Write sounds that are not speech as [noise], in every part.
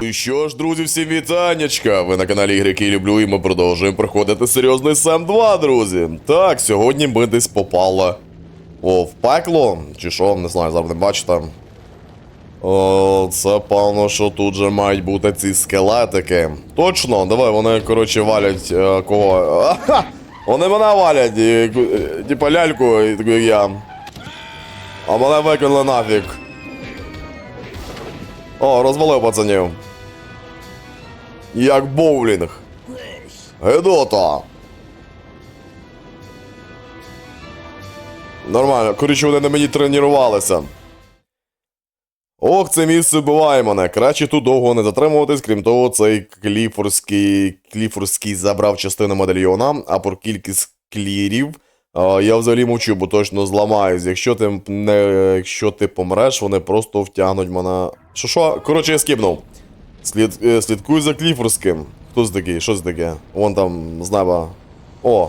І що ж, друзі, всім вітаннячка! Ви на каналі Ігрики Люблю і ми продовжуємо проходити серйозний Сем 2, друзі. Так, сьогодні ми десь попали. О, в пекло, чи що, не знаю, зараз не бачите. О, це певно, що тут же мають бути ці скелетики. Точно, давай, вони, коротше, валять е, кого. Аха! Вони мене валять, е, типа ляльку, і такий я. А мене викинули нафіг. О, розвалив пацанів. Як боулінг. Гедота. Нормально, коротше, вони на мені тренувалися. Ох, це місце вбиває мене. Краще тут довго не затримуватись, крім того, цей кліфорський, кліфорський забрав частину медальйона, а про кількість клірів а, я взагалі мовчу, бо точно зламаюсь. Якщо ти не якщо ти помреш, вони просто втягнуть мене. Що що? Коротше, я скіпнув. Слід, е, слідкуй за кліфорським. Хто це такий? Що це таке? Вон там з неба. О,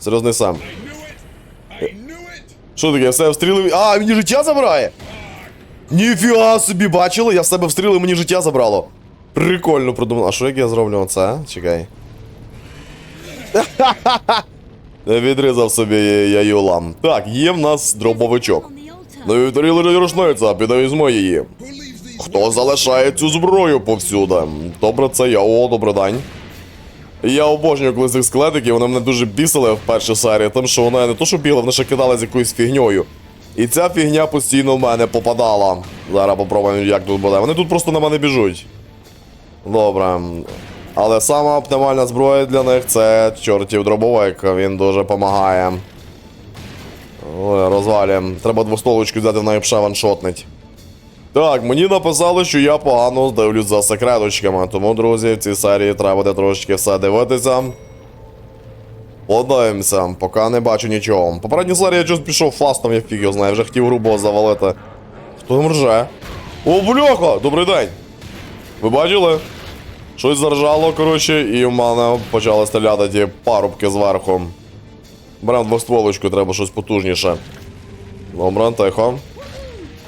серйозний сам. Що таке? Я в себе встрілив. А, мені життя забирає! Ніфіга собі бачили, я в себе встрілив, мені життя забрало. Прикольно продумано. А що як я зроблю оце? Чекай. [laughs] Відрізав собі я юлам. Так, є в нас дробовичок. Ну і рушниця, піде візьмо її. Хто залишає цю зброю повсюди? Добре, це я. О, добрий день. Я обожнюю коли цих скелетиків, вони мене дуже бісили в першій серії, тому що вони не то, що бігли, вони ще кидали з якоюсь фігньою. І ця фігня постійно в мене попадала. Зараз попробуємо, як тут буде. Вони тут просто на мене біжуть. Добре. Але сама оптимальна зброя для них це чортів дробовик, він дуже допомагає. Розвалюємо. Треба двостолочку взяти в неї ще ваншотнить. Так, мені написали, що я погано дивлюсь за секреточками, тому, друзі, в цій серії треба буде трошечки все дивитися. Подивимося, поки не бачу нічого. Попередній серії я щось пішов фастом, я фіг його знаю, вже хотів грубо завалити. Хто там рже? О, бляха! Добрий день! Ви бачили? Щось заржало, коротше, і в мене почали стріляти ті парубки зверху. Берем двостволочку, треба щось потужніше. Добре, тихо.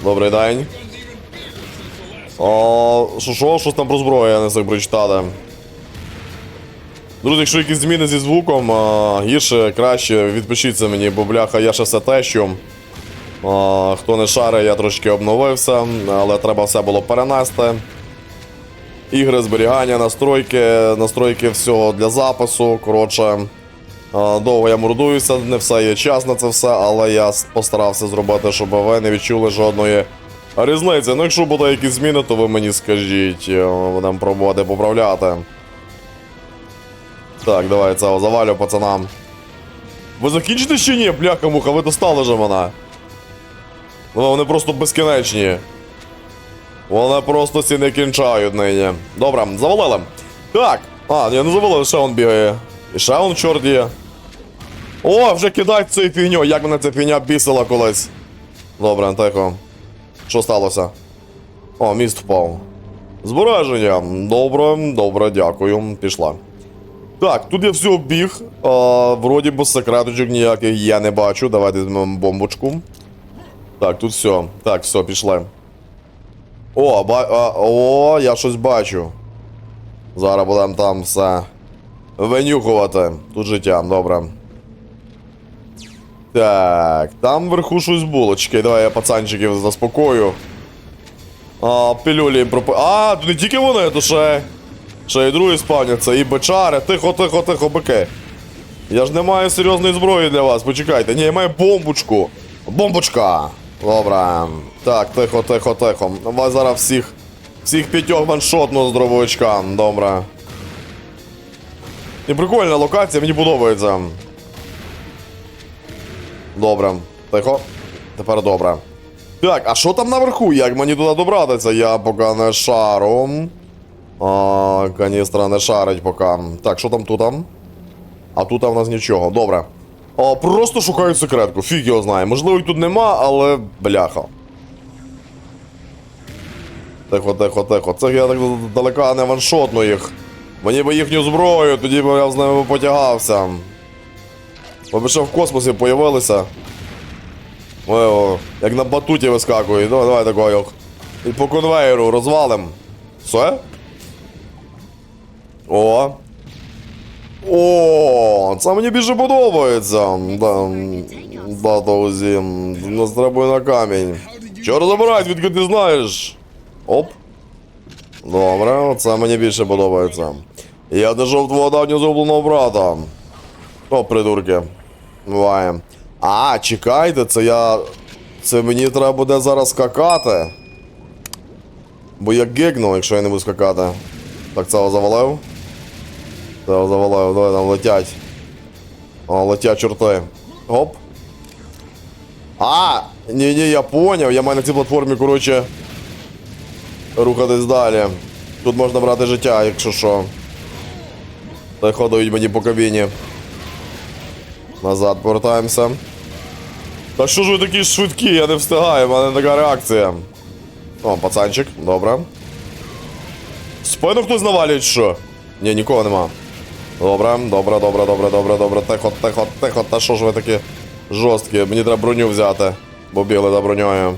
Добрий день. О, що, що, щось там про зброю, я не встиг прочитати. Друзі, якщо якісь зміни зі звуком, а, гірше, краще, відпишіться мені, бо бляха, я ще все тещу. А, хто не шарить, я трошки обновився, але треба все було перенести. Ігри, зберігання, настройки, настройки всього для запису. Коротше, а, довго я мордуюся, не все є час на це все, але я постарався зробити, щоб ви не відчули жодної різниці. Ну, якщо буде якісь зміни, то ви мені скажіть, е, будемо пробувати поправляти. Так, давай цього завалю пацанам. Ви закінчите чи ні, бляха муха, ви достали же мене. Ну, вони просто безкінечні. Вони просто ці не кінчають нині. Добре, завалили. Так. А, я не завалив, ще он бігає. І ще он чорт є. О, вже кидають цю фігню, як мене ця фігня бісила колись. Добре, тихо. Що сталося? О, міст впав. Збереження. Добре, добре, дякую. Пішла. Так, тут я все обіг. А, вроді би секреточок ніяких я не бачу. Давайте візьмемо бомбочку. Так, тут все. Так, все, пішли. О, ба... а, о, я щось бачу. Зараз будемо там все винюхувати. Тут життя, добре. Так, там вверху щось було. Чекай, давай я пацанчиків заспокою. А, пілюлі пропи... А, не тільки вони, то ще. Ще і другі спавняться, і бичари. Тихо, тихо, тихо, бики. Я ж не маю серйозної зброї для вас, почекайте. Ні, я маю бомбочку. Бомбочка. Добре. Так, тихо, тихо, тихо. Вас зараз всіх. Всіх п'ятьох ваншотну з дробовичка. Добре. І прикольна локація, мені подобається. Добре. Тихо. Тепер добре. Так, а що там наверху? Як мені туди добратися? Я поки не шару. А, каністра не шарить поки. Так, що там тут? А тут в нас нічого. Добре. А, просто шукаю секретку. Фіг його знає. Можливо, тут нема, але бляха. Тихо, тихо, тихо. Це я так далека не ваншотну їх. Мені би їхню зброю, тоді б я з ними потягався. Ще в космосі появилися. О, як на батуті вискакують. Давай, давай такого. І по конвейеру розвалим. Все? О. О, це мені більше подобається. Да, да, друзі. Нас треба на камінь. Чорт забирай, звідки ти знаєш? Оп. Добре, це мені більше подобається. Я дійшов твого давнього зубленого брата. О, придурки. Буває. А, чекайте, це я. Це мені треба буде зараз скакати. Бо я гигну, якщо я не буду скакати. Так, цього завалив. Цього завалив, давай там летять. О, летять чорти. Оп. А! Ні, ні, я поняв. Я маю на цій платформі, коротше. Рухатись далі. Тут можна брати життя, якщо що. Та ходить мені по кабіні. Назад повертаємося. Та що ж ви такі швидкі, я не встигаю, в мене така реакція. О, пацанчик, добре. Спину хтось навалює, що? Ні, нікого нема. Добре, добре, добре, добре, добре, добре. Тихо, тихо, тихо. Та що ж ви такі жорсткі? Мені треба броню взяти, бо бігли за броньою.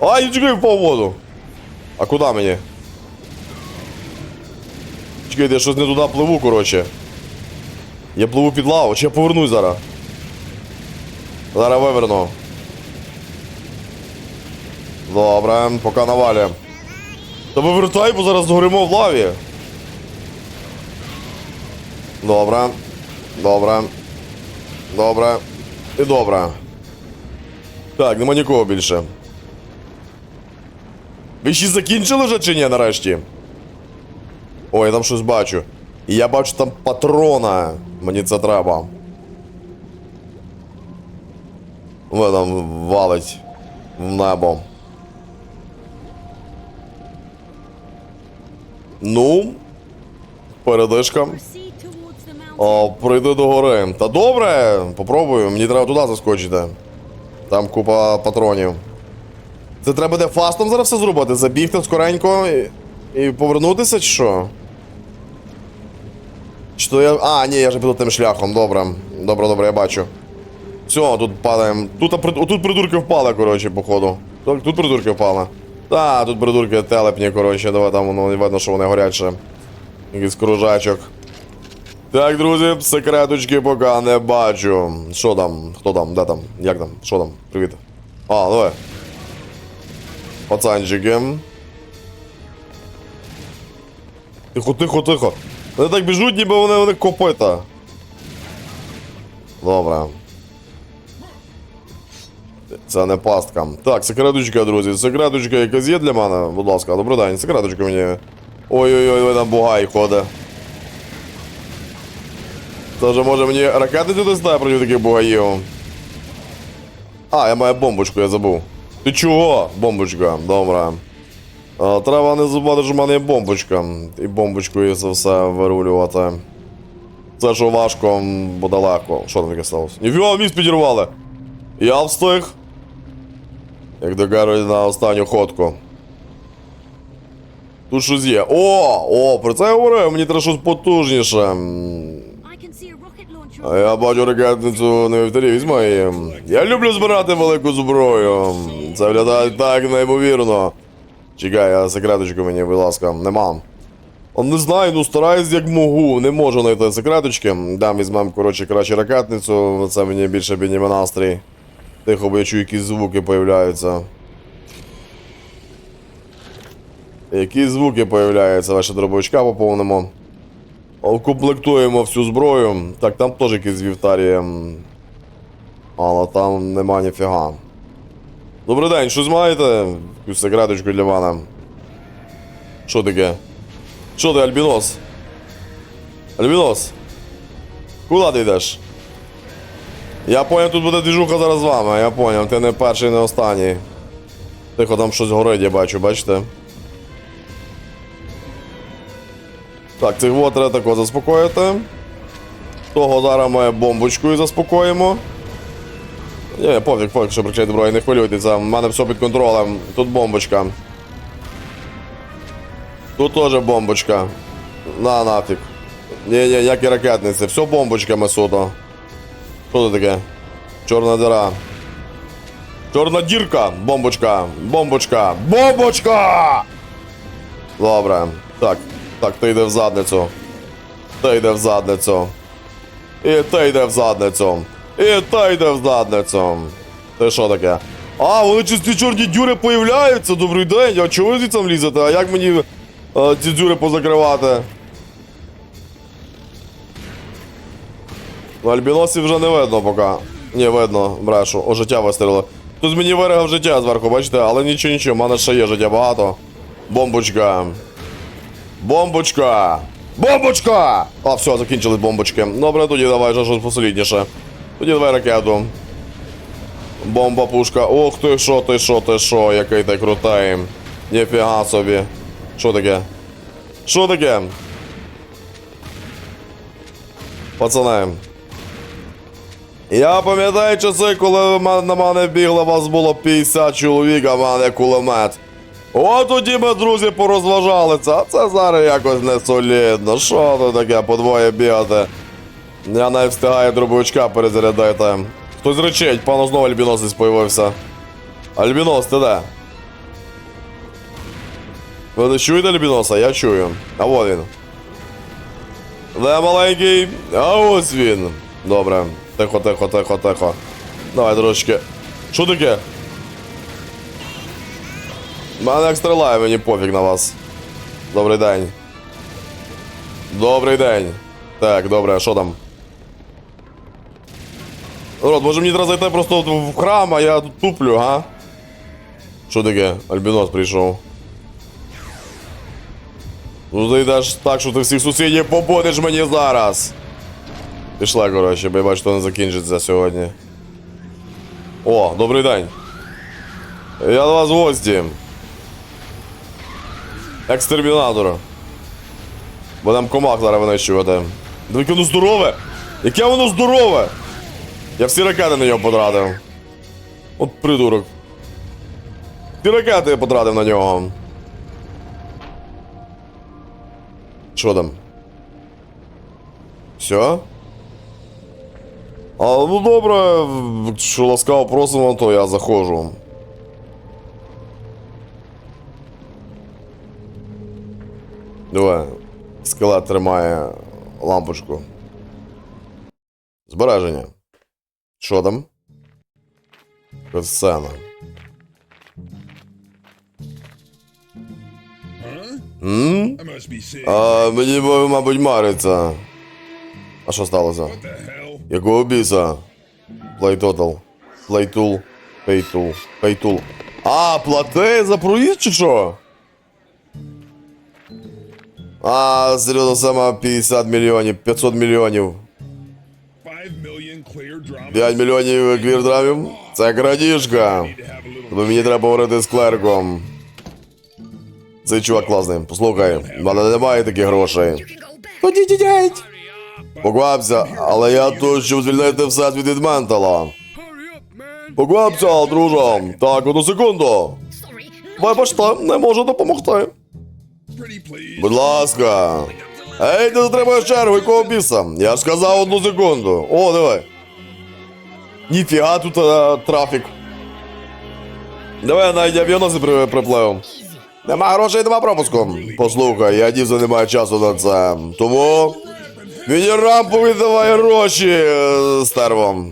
Ай, чекай, в воду. А куди мені? Чекайте, я щось не туди пливу, коротше. Я пливу під лаву, чи я повернусь зараз? Зараз виверну. Добре, поки навалі. Та вивертай, бо зараз згоримо в лаві. Добре. Добре. Добре. І добре. Так, нема нікого більше. Ви ще закінчили вже чи ні нарешті? Ой, я там щось бачу. І я бачу там патрона. Мені це треба. Ви там валить в небо. Ну. Передишка. О, прийди до гори. Та добре, попробую, мені треба туди заскочити. Там купа патронів. Це треба буде фастом зараз все зробити, забігти скоренько і, і повернутися, чи що? Чи то я. А, ні, я вже піду тим шляхом, добре. Добре, добре, я бачу. Все, тут падаємо. Тут, тут придурки впали, коротше, походу. Тут придурки впали. Та, тут придурки телепні, коротше, давай там воно не видно, що вони горять. Якийсь кружачок. Так, друзі, секреточки поки не бачу. Що там? Хто там? Де там? Як там? Що там? Привіт. А, давай. Пацанчики. Тихо, тихо, тихо. Вони так біжуть, ніби вони, вони копита. Добре. Це не пастка. Так, секреточка, друзі. Секреточка якась є для мене. Будь ласка, добрий день, секреточка мені. Ой-ой-ой, ви там бугай ходить. Тож, може мені ракети туди стає проти таких бугаїв? А, я маю бомбочку, я забув. Ти чого? Бомбочка, добре. А, треба не забувати, що в мене є бомбочка. І бомбочкою це все вирулювати. Це що важко, буде легко. Що там таке сталося? Ніфіга, міст підірвали. Я встиг. Як то кажуть, на останню ходку. Тут щось є. О! О, про це я говорив, мені треба щось потужніше. Я бачу ракетницю на вівторі, візьми її. Я люблю збирати велику зброю. Це виглядає так неймовірно. Чекай, а секреточку мені, будь ласка, нема. Не знаю, ну стараюсь як можу. Не можу знайти секреточки. Дам візьмем, коротше, краще ракетницю. Це мені більше підніме настрій. Тихо, бо я чую, якісь звуки появляються. Які звуки появляються, ваші дробовичка поповнимо. Укомплектуємо всю зброю. Так, там теж якісь вівтарі. Але там нема ніфіга. Добрий день, щось маєте? Якусь секреточку для мене. Що таке? Що ти, Альбінос? Альбінос? Куди ти йдеш? Я поняв, тут буде двіжуха зараз з вами, я поняв, ти не перший, не останній. Тихо, там щось горить, я бачу, бачите? Так, цих треба тако заспокоїти. Того зараз ми бомбочкою заспокоїмо. Ні, пофіг, пофіг, що причай зброї, не хвилюйтеся, в мене все під контролем. Тут бомбочка. Тут теж бомбочка. На нафіг. Ні, ні, ніякі ракетниці, все бомбочками суто. Що це таке? Чорна діра. Чорна дірка! Бомбочка! Бомбочка! Бомбочка! Добре. Так, так, ти йде в задницю. Ти йде в задницю. І ти йде в задницю. І ти йде в задницю. Ти що таке? А, вони чисті чорні дюри появляються. Добрий день. А чого ви звідси лізете? А як мені е, ці дюри позакривати? Ну, альбіносів вже не видно поки. Ні, видно, брешу. О, життя вистрілило. Тут мені виригав життя зверху, бачите, але нічого, нічого, в мене ще є життя багато. Бомбочка. Бомбочка! Бомбочка! А, все, закінчились бомбочки. Добре, тоді давай вже щось посолідніше. Тоді давай ракету. Бомба, пушка. Ох ти що, ти що, ти що, який ти крутий. Ніфіга собі. Що таке? Що таке? Пацани. Я пам'ятаю часи, коли на мене бігло, вас було 50 чоловік, а в мене кулемет. От тоді ми, друзі, порозважалися, а це зараз якось не солідно. Що тут таке, по двоє бігати? Я навіть встигаю дробовичка перезарядити. Хтось речить, пану знову альбіносець появився. Альбінос, ти де? Ви не чуєте альбіноса? Я чую. А во він. Де маленький? А ось він. Добре. Тихо, тихо, тихо, тихо. Давай, трошки. Що таке? Мене як стріляє, мені пофіг на вас. Добрий день. Добрий день. Так, добре, що там? Рот, може мені треба зайти просто в храм, а я тут туплю, га? Що таке? Альбінос прийшов. Ну ти йдеш так, що ти всіх сусідів побудеш мені зараз. Пішла, коротше, бо я бачу, що не закінчиться сьогодні. О, добрий день. Я до вас в гості. Екстермінатор. Будем комах зараз винищувати. Диви, воно здорове! Яке воно здорове! Я всі ракети на нього потратив. От придурок. Всі ракети я потратив на нього. Що там? Все? А, ну добре, що ласкаво просимо, то я заходжу. Давай. Скелет тримає лампочку. Збереження. Що там? Сцена. М? I must be sick. А, мені, мабуть, мариться. А що сталося? What the hell? Якого біса? Play Total. Play Tool. Pay Tool. Pay Tool. А, плати за проїзд чи що? А, серйозно, саме 50 мільйонів, 500 мільйонів. 5 мільйонів квірдрамів? Це крадіжка. Тобі мені треба говорити з клерком. Цей чувак класний. Послухай, мене немає таких грошей. Тоді дідять. Поквапся, але я тут, щоб звільнити все від Ментала. Поквапся, друже. Так, одну секунду. Вибачте, не можу допомогти. Будь ласка. Ей, ти затримаєш чергу, якого біса? Я ж сказав одну секунду. О, давай. Ніфіга тут е, трафік. Давай навіть авіоноси при, приплив. Нема грошей, нема пропуску. Послухай, я дійсно не маю часу на це. Тому. Мені рампу віддавай гроші, е, стерво.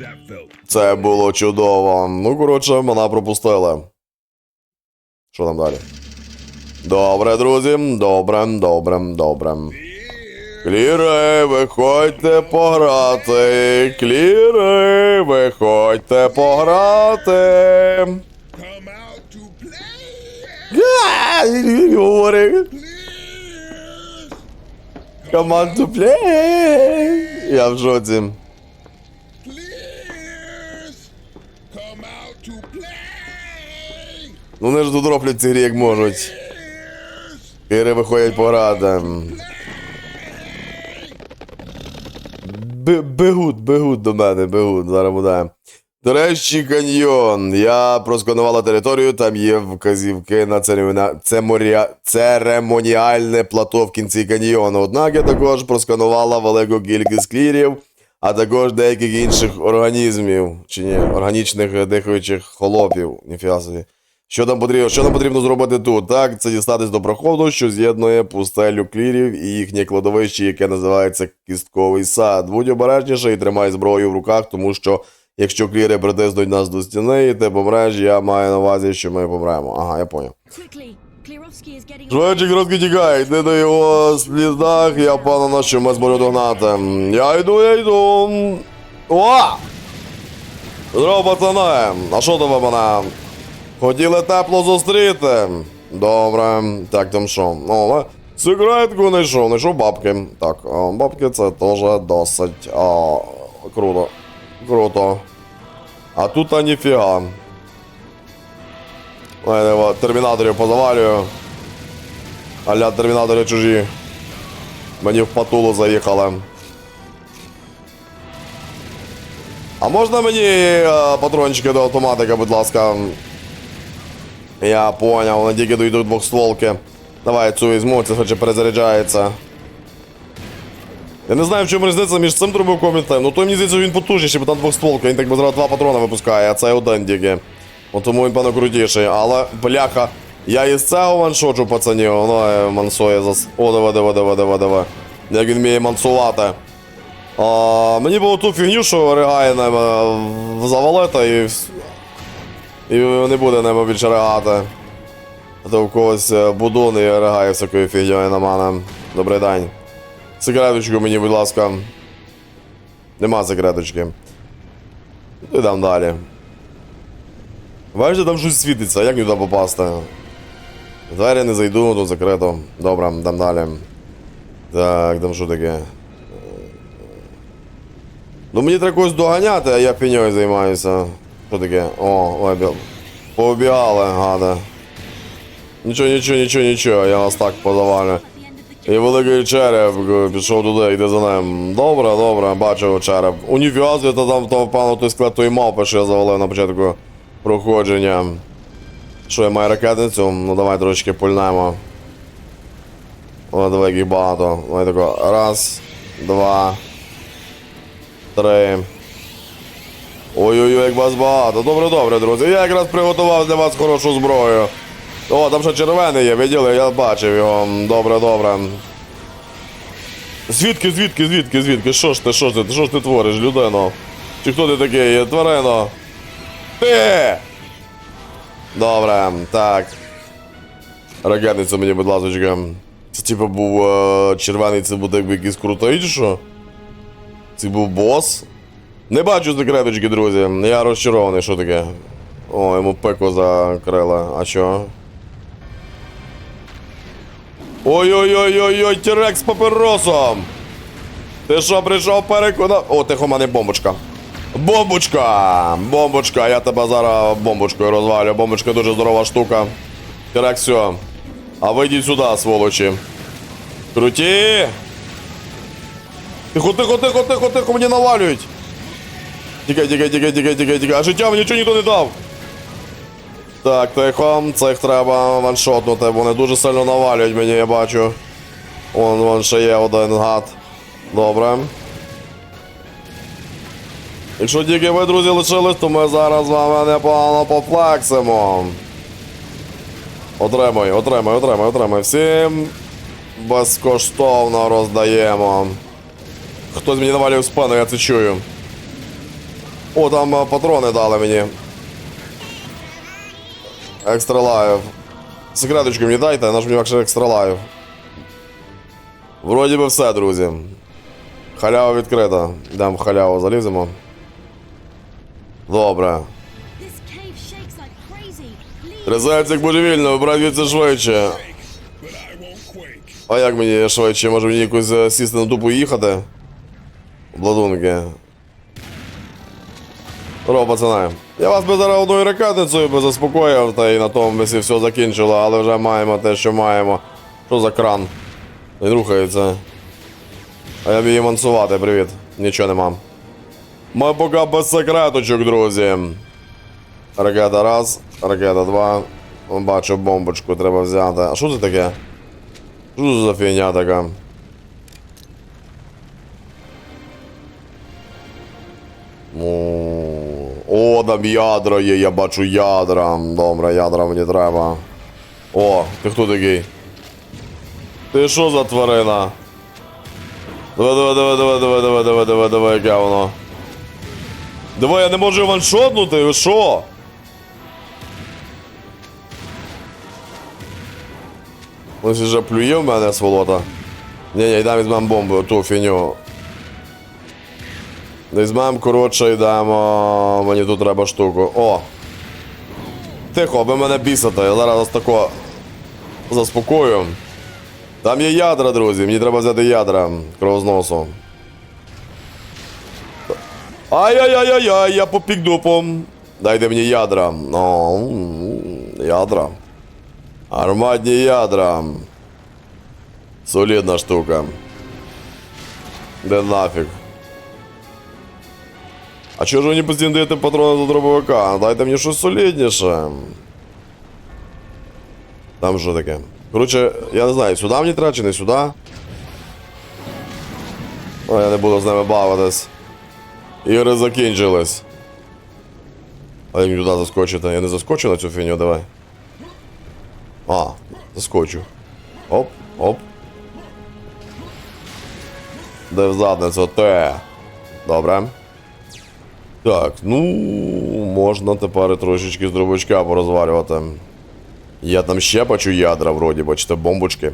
That felt. Це було чудово. Ну, коротше, мене пропустили. Що там далі? Добре, друзі. Добре, добре, добре. Кліри, виходьте пограти. Кліри, виходьте пограти. To Говори. Команду плей. Я в to play. Ну вони ж тут роблять ці грі як можуть. Кліри виходять пограти. Б- Бегут, бегут до мене, бегут, зараз буде. Речі, каньйон. Я просканувала територію, там є вказівки на церемоніальне плато в кінці каньйону. Однак я також просканувала велику кількість клірів, а також деяких інших організмів, чи ні, органічних дихаючих холопів. Ніфіга собі. Що нам потрібно, що нам потрібно зробити тут? Так, це дістатись до проходу, що з'єднує пустелю клірів і їхнє кладовище, яке називається кістковий сад. Будь обережніше і тримай зброю в руках, тому що якщо кліри притиснуть нас до стіни, і ти помреш, я маю на увазі, що ми помремо. Ага, я поняв. Швидше трошки тікай, йди до його слідах, я впевнена, що ми зможемо догнати. Я йду, я йду. О! Здорово, пацани. А що тебе мене? Хотіли тепло зустріти? Добре, так там що? Але секретку знайшов, знайшов бабки. Так, бабки це теж досить о, круто. Круто. А тут а ніфіга. Термінаторів позавалюю. Аля термінатори чужі. Мені в патулу заїхали. А можна мені е, патрончики до автоматика, будь ласка? Я поняв, вони тільки дойдуть двохстволки. Давай цю візьму, це хоче перезаряджається. Я не знаю, в чому різниця між цим трубовиком і тим. Ну той мені здається, він потужніший, бо там двохстволка, він так би зразу два патрона випускає, а це один тільки. От тому він, певно, крутіший. Але, бляха, я із цього ваншоджу, пацанів, воно е, мансує зас. О, диви, диви, диви, диви, диви. Як він вміє мансувати. А, мені було ту фігню, що ригає ними в завалета і. І не буде ними більше ригати. А то в когось е, будун і ригає всякою фігньою на мене. Добрий день. Секреточку мені, будь ласка. Нема секреточки. Ідемо далі. Бачите, там щось світиться, як туди попасти? Двері не зайду, тут закрито. Добре, йдемо далі. Так, там що таке? Ну мені треба когось доганяти, а я піньою займаюся. Що таке? О, ой, бі- пообігали, гада. Нічого, нічого, нічого, нічого, я вас так позавалю. І великий череп е, пішов туди, йде за ним. Добре, добре, бачив череп. У ніфіга звідти там того пану той склад тої мавпи, що я завалив на початку проходження. Що я маю ракетницю? Ну давай трошки пульнемо. О, давай їх багато. Давай тако. Раз, два, три. Ой-ой-ой, як вас багато. Добре, добре, друзі. Я якраз приготував для вас хорошу зброю. О, там ще червоний є, виділи, я бачив його. Добре, добре. Звідки, звідки, звідки, звідки? Що ж ти, що ж ти, що ж ти твориш, людино? Чи хто ти такий, тварино? Ти! Добре, так. Ракетницю мені, будь ласка. Це типу був е, червоний, це буде якийсь крутий, що? Це був бос? Не бачу секреточки, друзі. Я розчарований, що таке. О, йому пекло закрили. А що? Ой-ой-ой-ой-ой, тірек з папіросом! Ти що, прийшов переконав? О, тихо, мене бомбочка. Бомбочка! Бомбочка, я тебе зараз бомбочкою розвалю. Бомбочка дуже здорова штука. Тірек, все. А ви йдіть сюди, сволочі. Круті! Тихо, тихо, тихо, тихо, тихо, мені навалюють. Тікай, тікай, тікай, тікай, тікай, тікай. А життя мені нічого ніхто не дав. Так, тихо, цих треба ваншотнути, вони дуже сильно навалюють мені, я бачу. Вон, вон ще є один гад. Добре. Якщо тільки ви, друзі, лишились, то ми зараз з вами непогано пофлексимо. Отримай, отримай, отримай, отримай. Всім безкоштовно роздаємо. Хтось мені навалює в спину, я це чую. О, там е, патрони дали мені. Екстра лайв. Секреточку мені дайте, наш мені екстра лайв. Вроді би все, друзі. Халява відкрита. Йдемо в халяву заліземо. Добре. Трясається як божевільно, брать від швидше. А як мені швидше? Може мені якось е, сісти на дупу їхати? Обладунки. Здорово, пацани. Я вас би зараз одною ракетницею би заспокоїв, та і на тому би все закінчило, але вже маємо те, що маємо. Що за кран? Він рухається. А я вмію мансувати, привіт. Нічого нема. Ми поки без секреточок, друзі. Ракета раз, ракета два. Бачу бомбочку, треба взяти. А що це таке? Що це за фігня така? Ну, О, там ядра є, я бачу ядра. Добре, ядра мені треба. О, ти хто такий? Ти що за тварина? Давай, давай, давай, давай, давай, давай, давай, давай, давай, яке воно. Давай, я не можу ваншотнути, ви що? Ось вже плює в мене сволота. Ні, ні, йдемо візьмемо бомбу, ту фіню. Візьмемо, коротше, йдемо. Мені тут треба штуку. О! Тихо, ви мене бісите, я зараз вас тако заспокою. Там є ядра, друзі, мені треба взяти ядра кровозносу. Ай-яй-яй-яй-яй, я попік дупом. Дайте мені ядра. О, ядра. Армадні ядра. Солідна штука. Де нафіг. А чого ж ви мені постійно даєте патрони до дробовика? Дайте мені щось солідніше. Там що таке? Коротше, я не знаю, сюди мені треба чи не сюди. О, я не буду з ними бавитись. Ігри закінчились. А я мені туди заскочити. Я не заскочу на цю фіню, давай. А, заскочу. Оп, оп. Де в задницю те. Добре. Так, ну можна тепер трошечки з дробочка порозвалювати. Я там ще бачу ядра, вроді, бачите, бомбочки.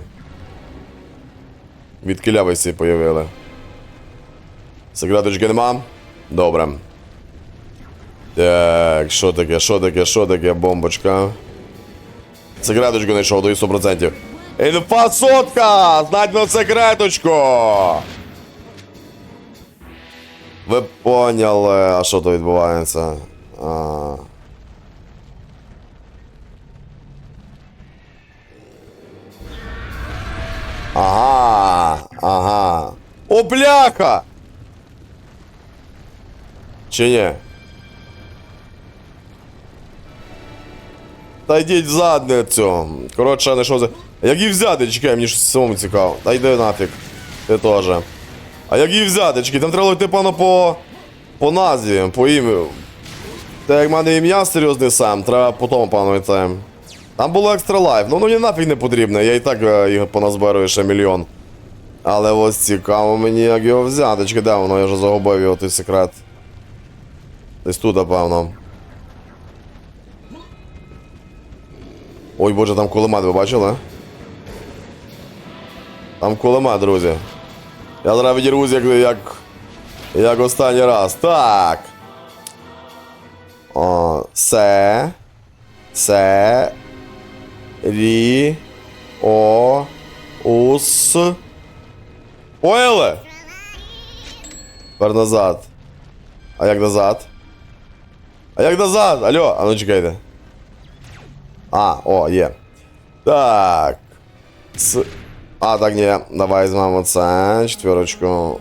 Від кілявисті появили. Секреточки нема? Добре. Так, що таке, що таке, що таке, бомбочка? Секреточку знайшов, даю 100%. Інфа сотка! Знать на секреточку! Ви поняли, а що то відбувається? А... Ага, ага. О, бляха! Чи ні? Та йдіть в задницю. Коротше, я знайшов за. Як її взяти, чекай, мені щось самому цікаво. Та йди нафіг. Ти теж. А як її взяти, чекай, там треба йти, певно, по. по назві, по ім'ю. Та як в мене ім'я серйозний сам, треба по тому, пану. Там було екстра лайф, ну мені нафіг не потрібно, я і так е, їх поназбирую ще мільйон. Але ось цікаво мені, як його взяти. Чекай, де воно, я вже загубив його той секрет. Десь тут, напевно. Ой боже, там кулемет, ви бачили? Там кулемет, друзі. Я зараз відірвусь як, як. Як останній раз. Так. О, се. Се. Рі. О. Ус. Поняли? Тепер назад. А як назад? А як назад? Алло, а ну чекайте. А, о, є. Так. С... А, так, ні. Давай візьмемо це. Четверочку.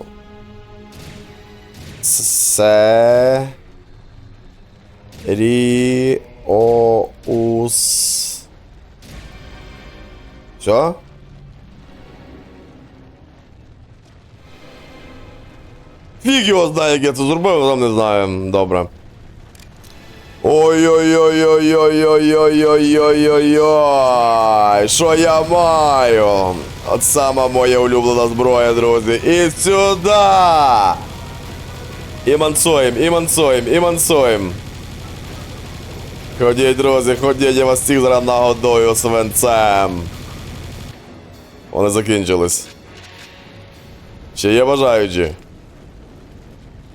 Се. Рі. О. Ус. Все? Фіг його знає, як я це зробив, сам не знаю. Добре. Ой-ой-ой-ой-ой-ой-ой-ой-ой-ой-ой. Що я маю? От сама моя улюблена зброя, друзі. І сюди. І мансуєм, і мансуєм, і мансуєм. Ходіть, друзі, ходіть, я вас всіх зараз нагодую свинцем. Вони закінчились. Ще є бажаючі.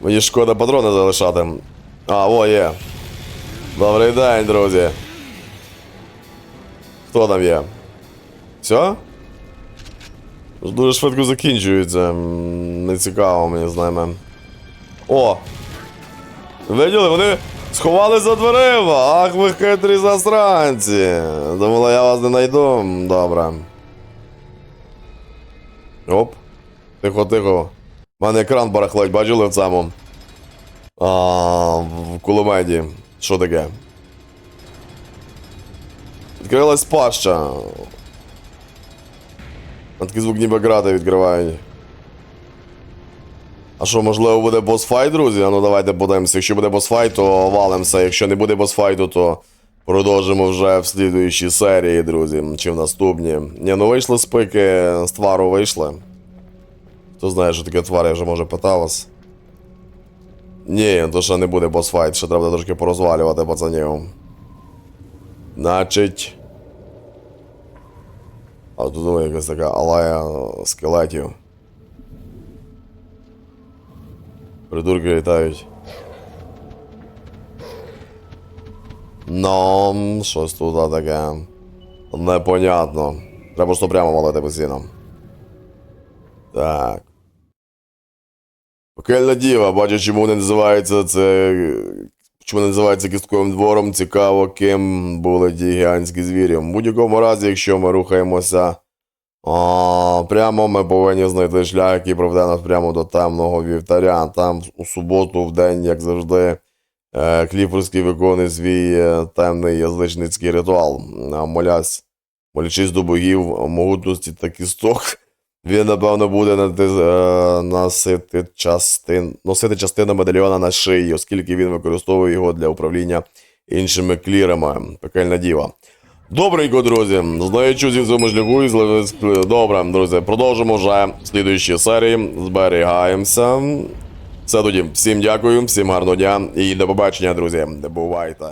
Мені шкода патрони залишати. А, о, є. Добрий день, друзі. Хто там є? Все? Дуже швидко закінчується. Не цікаво мені з ними. О! Виділи, вони сховали за дверима! Ах, ви хитрі засранці! Думала, я вас не знайду. Добре. Оп. Тихо, тихо. У мене екран барахлить, бачили в цьому? А, в кулемеді. Що таке? Відкрилась паща. А Такий звук ніби грати відкривають. А що, можливо, буде босфайт, друзі? А ну давайте подивимося. Якщо буде босфайт, то валимося. Якщо не буде босфайту, то продовжимо вже в слідуючій серії, друзі. Чи в наступній. Ні, ну вийшли спики, з твару вийшли. Хто знає, що таке твар, я вже може питав вас. Ні, то ще не буде босфайт, ще треба трошки порозвалювати пацанів. Значить. А тут якась така алая скелетів. Придурки літають. Ну, щось тут таке. Непонятно. Треба просто прямо валити постійно. Так. Пекельна діва, бачу, чому не називається це. Чому не називається кістковим двором, цікаво, ким були ті гігантські звірі. В будь-якому разі, якщо ми рухаємося а, прямо, ми повинні знайти шлях, який проведе нас прямо до темного вівтаря. Там у суботу, в день, як завжди, е, Кліфорський виконує свій е, темний язичницький ритуал. Молясь, молячись до богів могутності та кісток. Він, напевно, буде е, носити, частин, носити частину медальйона на шиї, оскільки він використовує його для управління іншими клірами. Пекельна діва. Добренько, друзі. Знаючи зі цьому шляху і Добре, друзі, продовжимо вже в слідуючій серії. Зберігаємося. Все тоді. Всім дякую, всім гарного дня і до побачення, друзі. Бувайте.